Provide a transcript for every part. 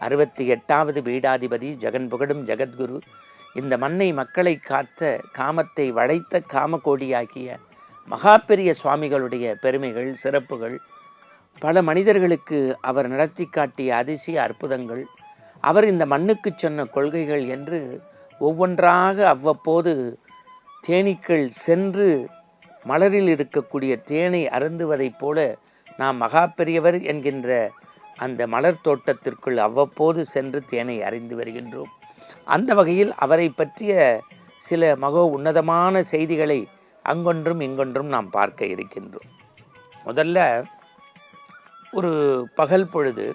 அறுபத்தி எட்டாவது பீடாதிபதி ஜெகன் புகழும் ஜெகத்குரு. இந்த மண்ணை மக்களை காத்த காமத்தை வளைத்த காமகோடியாகிய மகாபெரிய சுவாமிகளுடைய பெருமைகள் சிறப்புகள் பல மனிதர்களுக்கு அவர் நடத்தி காட்டிய அதிசய அற்புதங்கள் அவர் இந்த மண்ணுக்கு சொன்ன கொள்கைகள் என்று ஒவ்வொன்றாக அவ்வப்போது தேனீக்கள் சென்று மலரில் இருக்கக்கூடிய தேனை அருந்துவதைப் போல நாம் மகா பெரியவர் என்கின்ற அந்த மலர் தோட்டத்திற்குள் அவ்வப்போது சென்று தேனை அறிந்து வருகின்றோம். அந்த வகையில் அவரை பற்றிய சில மகோ உன்னதமான செய்திகளை அங்கொன்றும் இங்கொன்றும் நாம் பார்க்க இருக்கின்றோம். முதல்ல ஒரு பகல் பொழுது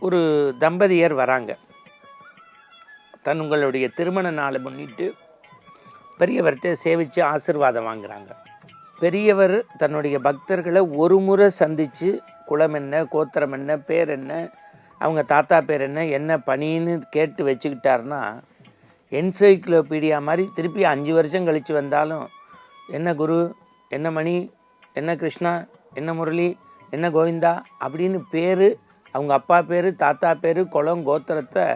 ஒரு தம்பதியர் வராங்க. தங்களுடைய திருமண நாளை முன்னிட்டு பெரியவர்கிட்ட சேவித்து ஆசிர்வாதம் வாங்குறாங்க. பெரியவர் தன்னுடைய பக்தர்களை ஒரு முறை சந்தித்து குலம் என்ன கோத்திரம் என்ன பேர் என்ன அவங்க தாத்தா பேர் என்ன என்ன பணின்னு கேட்டு வச்சுக்கிட்டாருன்னா என்சைக்ளோபீடியா மாதிரி திருப்பி அஞ்சு வருஷம் கழித்து வந்தாலும் என்ன குரு என்ன மணி என்ன கிருஷ்ணா என்ன முரளி என்ன கோவிந்தா அப்படின்னு பேர் அவங்க அப்பா பேர் தாத்தா பேர் குலம் கோத்திரத்தை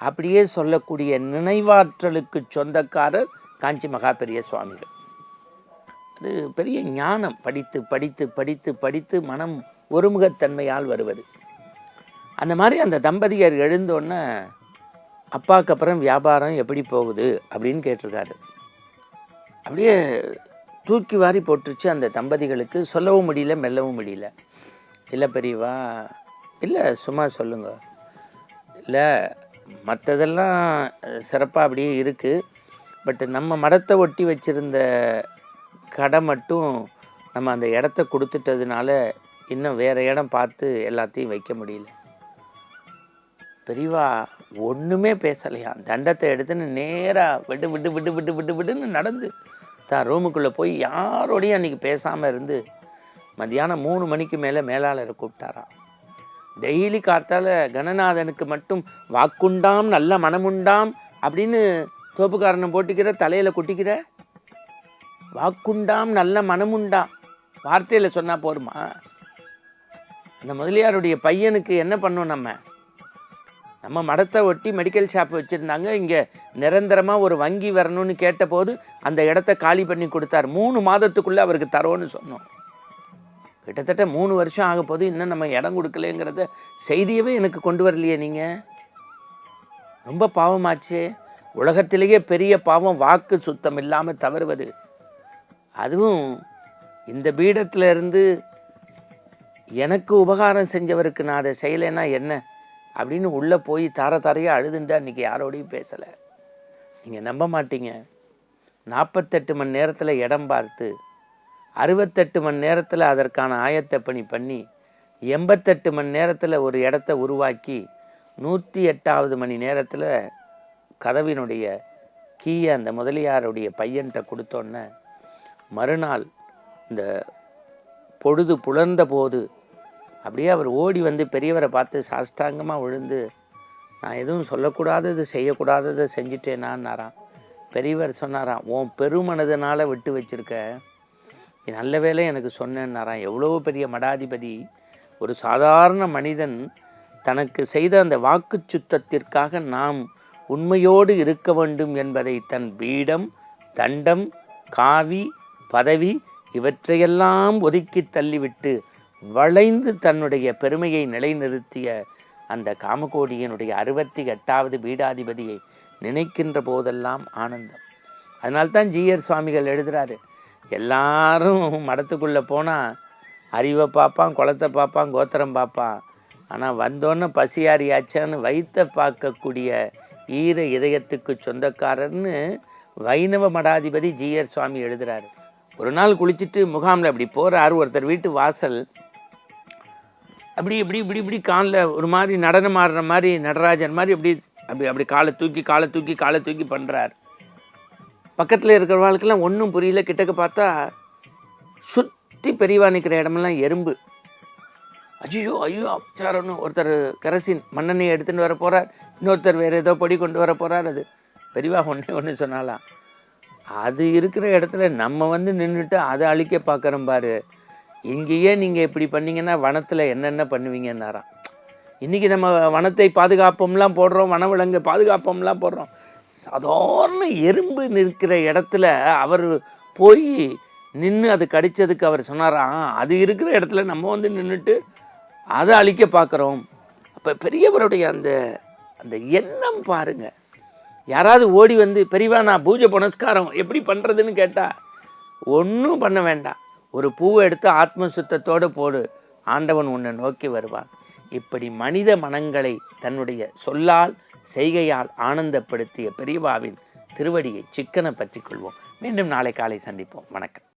அப்படியே சொல்லக்கூடிய நினைவாற்றலுக்கு சொந்தக்காரர் காஞ்சி மகா பெரிய சுவாமிகள். அது பெரிய ஞானம் படித்து படித்து படித்து படித்து மனம் ஒருமுகத்தன்மையால் வருவது. அந்த மாதிரி அந்த தம்பதியர் எழுந்தோன்னே அப்பாவுக்கு அப்புறம் வியாபாரம் எப்படி போகுது? அப்படின்னு கேட்டிருக்காரு. அப்படியே தூக்கி வாரி போட்டுருச்சு அந்த தம்பதிகளுக்கு. சொல்லவும் முடியல மெல்லவும் முடியல. இல்லை பெரியவா இல்லை சும்மா சொல்லுங்க. இல்லை மற்றதெல்லாம் சிறப்பாக அப்படியே இருக்குது பட் நம்ம மடத்தை ஒட்டி வச்சுருந்த கடை மட்டும் நம்ம அந்த இடத்த கொடுத்துட்டதுனால இன்னும் வேறு இடம் பார்த்து எல்லாத்தையும் வைக்க முடியல. பெரியவா ஒன்றுமே பேசலையா? தண்டத்தை எடுத்துன்னு நேராக விட்டு விட்டு விட்டு விட்டு விட்டு விட்டுன்னு நடந்து. தான் ரூமுக்குள்ளே போய் யாரோடையும் அன்றைக்கி பேசாமல் இருந்து மத்தியானம் மூணு மணிக்கு மேலே மேலாளரை கூப்பிட்டாராம் டெய்லி காத்தால் கணநாதனுக்கு மட்டும் வாக்குண்டாம் நல்ல மனமுண்டாம் அப்படின்னு தோப்புக்காரனை போட்டுக்கிற தலையில் குட்டிக்கிற வாக்குண்டாம் நல்ல மனமுண்டாம் வார்த்தையில் சொன்னால் போருமா? அந்த முதலியாருடைய பையனுக்கு என்ன பண்ணோம் நம்ம? நம்ம மடத்தை ஒட்டி மெடிக்கல் ஷாப் வச்சுருந்தாங்க. இங்கே நிரந்தரமாக ஒரு வங்கி வரணும்னு கேட்டபோது அந்த இடத்த காலி பண்ணி கொடுத்தார். மூணு மாதத்துக்குள்ளே அவருக்கு தரோன்னு சொன்னோம். கிட்டத்தட்ட மூணு வருஷம் ஆக போது இன்னும் நம்ம இடம் கொடுக்கலங்கிறத செய்தியவே எனக்கு கொண்டு வரலையே நீங்கள் ரொம்ப பாவமாச்சு. உலகத்திலேயே பெரிய பாவம் வாக்கு சுத்தம் இல்லாமல் தவறுவது. அதுவும் இந்த பீடத்துலேருந்து எனக்கு உபகாரம் செஞ்சவருக்கு நான் அதை செய்யலைன்னா என்ன? அப்படின்னு உள்ளே போய் தார தாரையாக அழுதுண்டா இன்றைக்கி யாரோடையும் பேசலை. நீங்கள் நம்ப மாட்டீங்க. நாற்பத்தெட்டு மணி நேரத்தில் இடம் பார்த்து அறுபத்தெட்டு மணி நேரத்தில் அதற்கான ஆயத்த பணி பண்ணி எண்பத்தெட்டு மணி நேரத்தில் ஒரு இடத்த உருவாக்கி நூற்றி எட்டாவது மணி நேரத்தில் கதவினுடைய கீயை அந்த முதலியாருடைய பையன்கிட்ட கொடுத்தோன்னே மறுநாள் இந்த பொழுது புலர்ந்த போது அப்படியே அவர் ஓடி வந்து பெரியவரை பார்த்து சாஷ்டாங்கமாக விழுந்து நான் எதுவும் சொல்லக்கூடாதது செய்யக்கூடாததை செஞ்சிட்டேனான்னாரான் பெரியவர் சொன்னாராம் உன் பெருமனதனால் விட்டு வச்சுருக்க. நல்ல வேளை எனக்கு சொன்னேன்னாராம். எவ்வளோ பெரிய மடாதிபதி ஒரு சாதாரண மனிதன் தனக்கு செய்த அந்த வாக்கு சுத்தத்திற்காக நாம் உண்மையோடு இருக்க வேண்டும் என்பதை தன் பீடம் தண்டம் காவி பதவி இவற்றையெல்லாம் ஒதுக்கி தள்ளிவிட்டு வளைந்து தன்னுடைய பெருமையை நிலைநிறுத்திய அந்த காமகோடியினுடைய அறுபத்தி எட்டாவது பீடாதிபதியை நினைக்கின்ற போதெல்லாம் ஆனந்தம். அதனால்தான் ஜீயர் சுவாமிகள் எழுதுறாரு எல்லாரும் மடத்துக்குள்ளே போனால் அறிவை பார்ப்பான் குளத்தை பார்ப்பான் கோத்திரம் பார்ப்பான். ஆனால் வந்தோன்னே பசியாரியாச்சான்னு வைத்த பார்க்கக்கூடிய ஈர இதயத்துக்கு சொந்தக்காரர்னு வைணவ மடாதிபதி ஜிஆர் சுவாமி எழுதுகிறாரு ஒரு நாள் குளிச்சுட்டு முகாமில் அப்படி போகிறார் ஒருத்தர் வீட்டு வாசல். அப்படி இப்படி இப்படி இப்படி காலில் ஒரு மாதிரி நடனம் ஆடுற மாதிரி நடராஜன் மாதிரி இப்படி அப்படி அப்படி காலை தூக்கி காலை தூக்கி காலை தூக்கி பண்ணுறார் பக்கத்தில் இருக்கிற வாழ்க்கெல்லாம் ஒன்றும் புரியல. கிட்டக்க பார்த்தா சுற்றி பெரியவா நிற்கிற இடமெல்லாம் எறும்பு. ஐயோ ஐயோ அப்சாரம்னு ஒருத்தர் கரசின் மண்ணெண்ணெய் எடுத்துகிட்டு வர போகிறார் இன்னொருத்தர் வேறு ஏதோ பொடி கொண்டு வர போகிறார் அது பெரியவா ஒன்று ஒன்று சொன்னாலாம் அது இருக்கிற இடத்துல நம்ம வந்து நின்றுட்டு அதை அழிக்க பார்க்குறோம் பாரு. இங்கேயே நீங்கள் இப்படி பண்ணிங்கன்னா வனத்தில் என்னென்ன பண்ணுவீங்கன்னாராம். இன்றைக்கி நம்ம வனத்தை பாதுகாப்போம்லாம் போடுறோம் வனவிலங்கு பாதுகாப்போம்லாம் போடுறோம். சாதாரண எறும்பு நிற்கிற இடத்துல அவர் போய் நின்று அது கடிச்சதுக்கு அவர் சொன்னாராம். அது இருக்கிற இடத்துல நம்ம வந்து நின்றுட்டு அதை அழிக்க பார்க்குறோம். அப்போ பெரியவருடைய அந்த அந்த எண்ணம் பாருங்கள் யாராவது ஓடி வந்து பெரியவா நான் பூஜை புனஸ்காரம் எப்படி பண்ணுறதுன்னு கேட்டால் ஒன்றும் பண்ண வேண்டாம். ஒரு பூவை எடுத்து ஆத்ம சுத்தத்தோடு போடு. ஆண்டவன் உன்னை நோக்கி வருவான். இப்படி மனித மனங்களை தன்னுடைய சொல்லால் செய்கையால் ஆனந்தப்படுத்திய பெரியவாவின் திருவடியை சிக்கனை பற்றி கொள்வோம். மீண்டும் நாளை காலை சந்திப்போம். வணக்கம்.